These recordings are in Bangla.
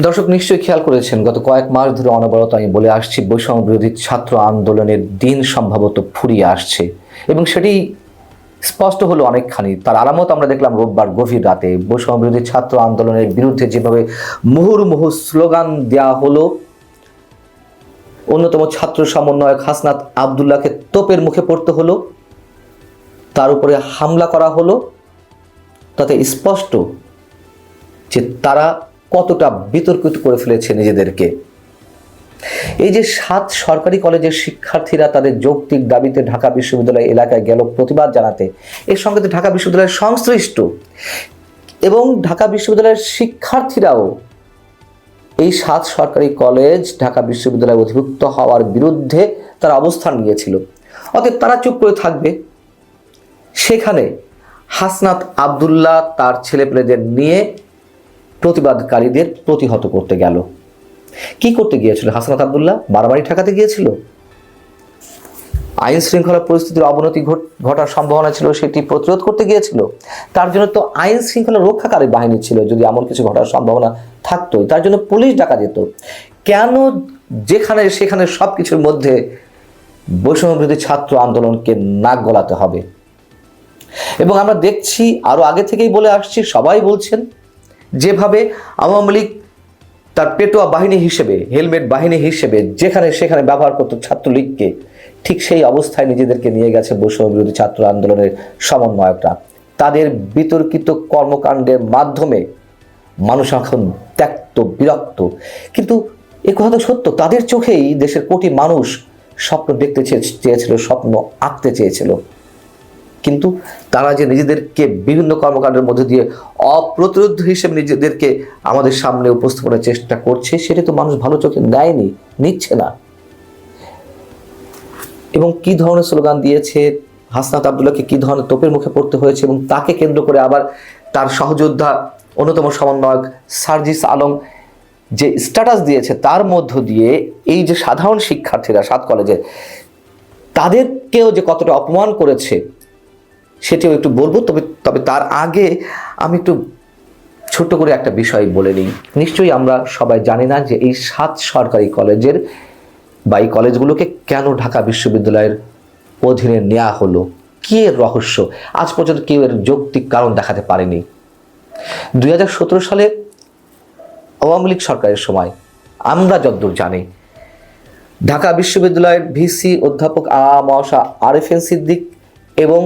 দর্শক নিশ্চয়ই খেয়াল করেছেন, গত কয়েক মাস ধরে অনবরত আমি বলে আসছি, বৈষম্য বিরোধী ছাত্র আন্দোলনের দিন সম্ভবত ফুরিয়ে আসছে। এবং সেটি স্পষ্ট হলো অনেকখানি। তার আলামত আমরা দেখলাম রোববার গভীর রাতে বৈষম্য বিরোধী ছাত্র আন্দোলনের বিরুদ্ধে যেভাবে মুহুর্মুহু স্লোগান দেওয়া হলো, অন্যতম ছাত্র সমন্বয়ক হাসনাত আবদুল্লাহকে তোপের মুখে পড়তে হলো, তার উপরে হামলা করা হলো, তাতে স্পষ্ট যে তারা কতটা বিতর্কিত করে ফেলেছে নিজেদেরকে। এই যে সাত সরকারি কলেজের শিক্ষার্থীরা তাদের যৌক্তিক দাবিতে ঢাকা বিশ্ববিদ্যালয় এলাকায় গেল প্রতিবাদ জানাতে, এর সঙ্গে তো ঢাকা বিশ্ববিদ্যালয়ের সংশ্লিষ্ট এবং ঢাকা বিশ্ববিদ্যালয়ের শিক্ষার্থীরাও এই সাত সরকারি কলেজ ঢাকা বিশ্ববিদ্যালয়ে অধিভুক্ত হওয়ার বিরুদ্ধে তারা অবস্থান নিয়েছিল। অতএব তারা চুপ করে থাকবে। সেখানে হাসনাত আবদুল্লাহ তার ছেলেপেলেদের নিয়ে প্রতিবাদকারীদের প্রতিহত করতে গেল। কি করতে গিয়েছিল? হাসনাত আবদুল্লাহ মারামারি ঠেকাতে গিয়েছিল? আইন শৃঙ্খলা পরিস্থিতির অবনতি ঘট- ঘটার সম্ভাবনা ছিল, সেটি প্রতিরোধ করতে গিয়েছিল। তার জন্য তো আইন শৃঙ্খলা রক্ষাকারী বাহিনী ছিল, যদি এমন কিছু ঘটার সম্ভাবনা থাকতোই। তার জন্য পুলিশ ডাকা যেত। কেন যেখানে সেখানে সব কিছুর মধ্যে বৈষম্যবিরোধী ছাত্র আন্দোলনকে নাক গলাতে হবে? এবং আমরা দেখছি, আরও আগে থেকেই বলে আসছি, সবাই বলছেন যেভাবে আওয়ামী লীগ তার পেটোয়া বাহিনী হিসেবে, হেলমেট বাহিনী হিসেবে যেখানে সেখানে ব্যবহার করতো ছাত্রলীগকে, ঠিক সেই অবস্থায় নিজেদেরকে নিয়ে গেছে বৈষম্য বিরোধী ছাত্র আন্দোলনের সমন্বয়করা। তাদের বিতর্কিত কর্মকাণ্ডের মাধ্যমে মানুষ এখন ত্যক্ত, বিরক্ত। কিন্তু এ কথা তো সত্য, তাদের চোখেই দেশের কোটি মানুষ স্বপ্ন দেখতে চেয়ে- চেয়েছিল, স্বপ্ন আঁকতে চেয়েছিল। কিন্তু তারা যে নিজেদেরকে বিভিন্ন কর্মকাণ্ডের মধ্যে দিয়ে অপ্রতিরোধ হিসেবে নিজেদেরকে আমাদের সামনে উপস্থাপনের চেষ্টা করছে, সেটা তো মানুষ ভালো চোখে নেয়নি নিচ্ছে না। এবং কি ধরনের স্লোগান দিয়েছে, হাসনাত আবদুল্লাহকে কি ধরনের তোপের মুখে পড়তে হয়েছে এবং তাকে কেন্দ্র করে আবার তার সহযোদ্ধা অন্যতম সমন্বয়ক সার্জিস আলম যে স্ট্যাটাস দিয়েছে, তার মধ্য দিয়ে এই যে সাধারণ শিক্ষার্থীরা সাত কলেজে, তাদেরকেও যে কতটা অপমান করেছে সেটিও একটু বলব, তবে তবে তার আগে আমি একটু ছোট্ট করে একটা বিষয় বলে নিই। নিশ্চয়ই আমরা সবাই জানি না যে এই সাত সরকারি কলেজের বা এই কলেজগুলোকে কেন ঢাকা বিশ্ববিদ্যালয়ের অধীনে নেওয়া হলো? কি এর রহস্য? আজ পর্যন্ত কেউ এর যৌক্তিক কারণ দেখাতে পারেনি। দুই হাজার সতেরো সালে আওয়ামী লীগ সরকারের সময়, আমরা যতদূর জানি, ঢাকা বিশ্ববিদ্যালয়ের ভিসি অধ্যাপক আ মশা আরিফিন সিদ্দিক এবং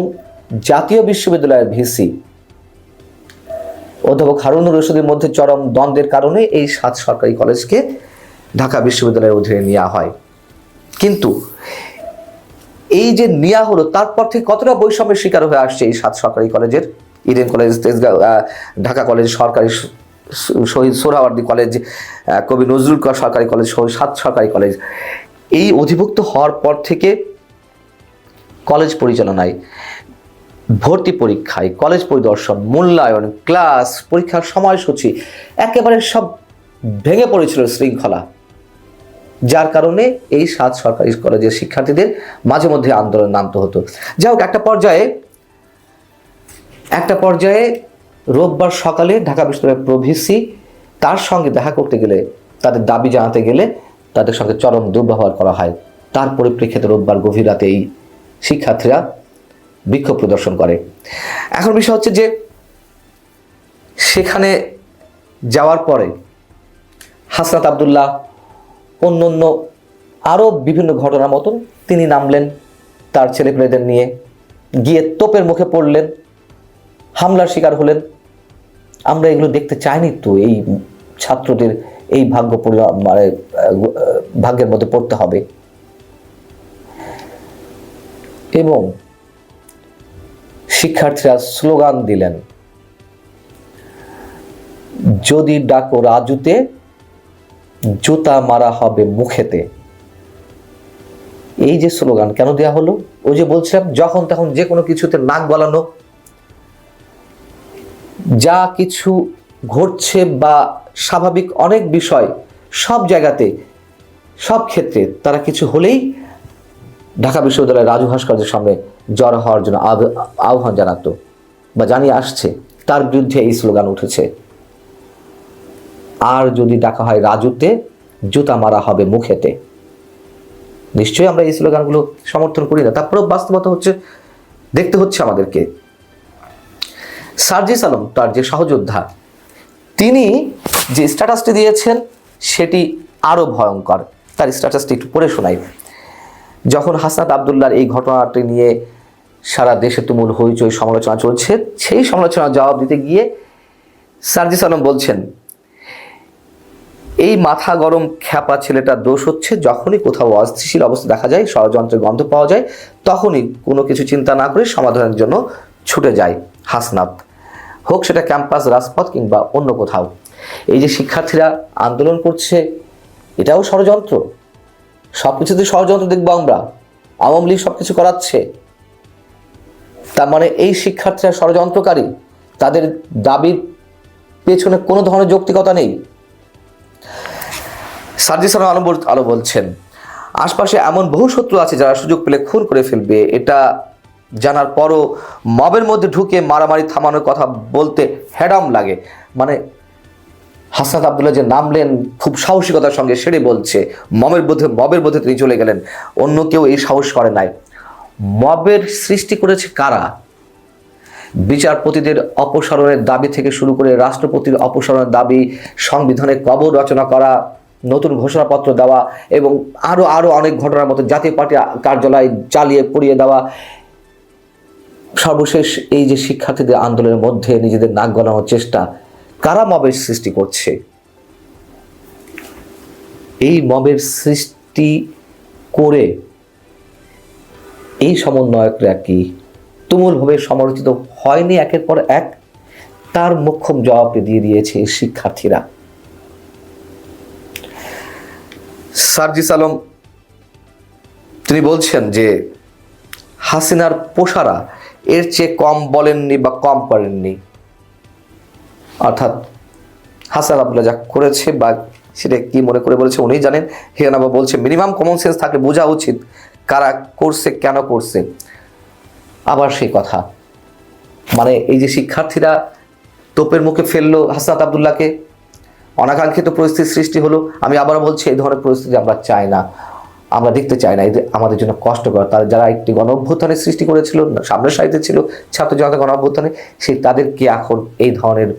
জাতীয় বিশ্ববিদ্যালয়ের ভিসি অধ্যাপক হারুনুর রশিদের মধ্যে চরম দ্বন্দ্বের কারণে এই সাত সরকারি কলেজকে ঢাকা বিশ্ববিদ্যালয়ের অধীনে নেওয়া হয়। কিন্তু এই যে নেওয়া হলো, তারপর থেকে কতটা বৈষম্যের শিকার হয়ে আসছে এই সাত সরকারি কলেজের? Eden college, Tejgaon Dhaka college, সরকারি শহীদ সোহরাওয়ার্দী কলেজ কবি নজরুল কর সরকারি কলেজ সহ সাত সরকারি কলেজ। এই অধিভুক্ত হওয়ার পর থেকে কলেজ পরিচালনায় ভর্তি পরীক্ষায়, কলেজ পরিদর্শন, মূল্যায়ন, ক্লাস, পরীক্ষার সময়সূচি একেবারে সব ভেঙে পড়েছিল শৃঙ্খলা। যার কারণে এই সাত সরকারি কলেজের শিক্ষার্থীদের মাঝে মধ্যে আন্দোলন নামতে হতো। যাই হোক, একটা পর্যায়ে একটা পর্যায়ে রোববার সকালে ঢাকা বিশ্ববিদ্যালয়ের প্রভিসি তার সঙ্গে দেখা করতে গেলে, তাদের দাবি জানাতে গেলে তাদের সঙ্গে চরম দুর্ব্যবহার করা হয়। তার পরিপ্রেক্ষিতে রোববার গভীর রাতে এই শিক্ষার্থীরা বিক্ষোভ প্রদর্শন করে। এখন বিষয় হচ্ছে যে, সেখানে যাওয়ার পরে হাসনাত আবদুল্লাহ অন্য অন্য আরও বিভিন্ন ঘটনার মতন তিনি নামলেন তার ছেলেপেলেদের নিয়ে। গিয়ে তোপের মুখে পড়লেন, হামলার শিকার হলেন। আমরা এগুলো দেখতে চাইনি তো, এই ছাত্রদের এই ভাগ্য মানে ভাগ্যের মধ্যে পড়তে হবে। এবং শিক্ষার্থীরা স্লোগান দিলেন, যদি ডাকো রাজুতে, জুতা মারা হবে মুখেতে। এই যে স্লোগান কেন দেয়া হলো? ওই যে বলছিলাম, যখন তখন যে কোনো কিছুতে নাক গলানো, যা কিছু ঘটছে বা স্বাভাবিক অনেক বিষয় সব জায়গাতে, সব ক্ষেত্রে তারা কিছু হলেই ঢাকা বিশ্ববিদ্যালয়ের রাজু ভাস্কর্যের সামনে জড়ো হওয়ার জন্য আহ্বান জানাতো বা জানিয়ে আসছে, তার বিরুদ্ধে এই স্লোগান উঠেছে। আর যদি ডাকা হয় রাজুতে, জুতা মারা হবে মুখেতে। নিশ্চয়ই আমরা এই স্লোগানগুলো সমর্থন করি না। তারপরেও বাস্তবতা হচ্ছে, দেখতে হচ্ছে আমাদেরকে। সার্জিস আলম, তার যে সহযোদ্ধা, তিনি যে স্ট্যাটাসটি দিয়েছেন, সেটি আরও ভয়ঙ্কর। তার স্ট্যাটাসটি একটু পড়ে শোনাই। যখন হাসনাত আবদুল্লার এই ঘটনাটি নিয়ে সারা দেশে তুমুল হইচই সমালোচনা চলছে। সেই সমালোচনার জবাব দিতে গিয়ে সার্জিস আলম বলছেন, এই মাথা গরম খ্যাপা ছেলেটার দোষ হচ্ছে। যখনই কোথাও অস্থিতিশীল অবস্থা দেখা যায়, ষড়যন্ত্রের গন্ধ পাওয়া যায়, তখনই কোনো কিছু চিন্তা না করে সমাধানের জন্য ছুটে যায় হাসনাত। হোক সেটা ক্যাম্পাস, রাজপথ কিংবা অন্য কোথাও। এই যে শিক্ষার্থীরা আন্দোলন করছে, এটাও ষড়যন্ত্র। সব কিছুতে ষড়যন্ত্র দেখব আমরা। আওয়ামী লীগ সব কিছু করাচ্ছে। তার মানে এই শিক্ষার্থীরা ষড়যন্ত্রকারী। তাদের দাবির পেছনে কোনো ধরনের যৌক্তিকতা নেই। সার্জিস আলম আলো বল- আলো বলছেন, আশপাশে এমন বহু শত্রু আছে যারা সুযোগ পেলে খুন করে ফেলবে। এটা জানার পরও মবের মধ্যে ঢুকে মারামারি থামানোর কথা বলতে হ্যাডাম লাগে। মানে হাসনাত আবদুল্লাহ যে নামলেন, খুব সাহসিকতার সঙ্গে সেরে বলছে মমের মধ্যে মবের মধ্যে তিনি চলে গেলেন। অন্য কেউ এই সাহস করে নাই। মবের সৃষ্টি করেছে কারা? বিচারপতিদের অপসারণের দাবি থেকে শুরু করে রাষ্ট্রপতির অপসারণের দাবি, সংবিধানে কবর রচনা করা, নতুন ঘোষণাপত্র দেওয়া এবং আরও আরও অনেক ঘটনার মতো জাতীয় পার্টি কার্যালয় চালিয়ে পড়িয়ে দেওয়া। সর্বশেষ এই যে শিক্ষার্থীদের আন্দোলনের মধ্যে নিজেদের নাক গলানোর চেষ্টা, কারা মবের সৃষ্টি করছে? এই মবের সৃষ্টি করে এই সমন্বয়করা কি তুমুলভাবে সমালোচিত হয়নি একের পর এক? তার মোক্ষম জবাবটি দিয়ে দিয়েছে শিক্ষার্থীরা। সার্জিস আলম, তিনি বলছেন যে হাসিনার পোষারা এর চেয়ে কম বলেননি বা কম করেননি অর্থাৎ হাসান আবদুল্লাহ যা করেছে বা সেটা কি মনে করে বলেছে উনিই জানেন। হিয়ানাবা বলছে মিনিমাম কমন সেন্স থাকলে বোঝা উচিত। কারা করছে, কেন করছে? আবার সেই কথা। মানে এই যে শিক্ষার্থীরা তোপের মুখে ফেলল হাসনাত আবদুল্লাহকে, অনাকাঙ্ক্ষিত পরিস্থিতির সৃষ্টি হলো। আমি আবার বলছি, এই ধরনের পরিস্থিতি আমরা চাই না। আমরা দেখতে চাই না, এদের আমাদের জন্য কষ্টকর। তারা যারা একটি গণ অভ্যুত্থানের সৃষ্টি করেছিল, সামনের সারিতে ছিল, ছাত্র জনতা গণ অভ্যুত্থানে সেই তাদেরকে এখন এই ধরনের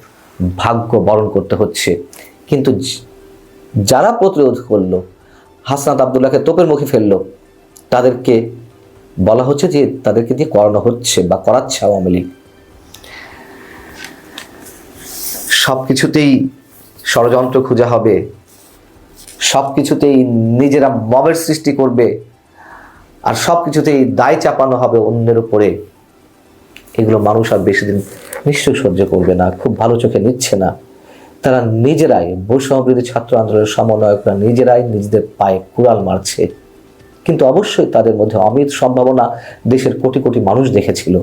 ভাগ্য বরণ করতে হচ্ছে। কিন্তু যারা প্রতিরোধ করল, হাসনাত আবদুল্লাহকে তোপের মুখে ফেলল তাদেরকে বলা হচ্ছে যে তাদেরকে দিয়ে করানো হচ্ছে বা করাচ্ছে আওয়ামী লীগ। সব কিছুতেই ষড়যন্ত্র খোঁজা হবে সব কিছুতেই নিজেরা মবের সৃষ্টি করবে, আর সব কিছুতেই দায় চাপানো হবে অন্যের উপরে। এগুলো মানুষ আর বেশি দিন নিশ্চয় সহ্য করবে না, খুব ভালো চোখে নিচ্ছে না। তারা নিজেরাই বৈষম্যবিরোধী ছাত্র আন্দোলনের সমন্বয়করা নিজেরাই নিজেদের পায়ে কুড়াল মারছে। কিন্তু অবশ্যই তাদের মধ্যে অমিত সম্ভাবনা দেশের কোটি কোটি মানুষ দেখেছিল।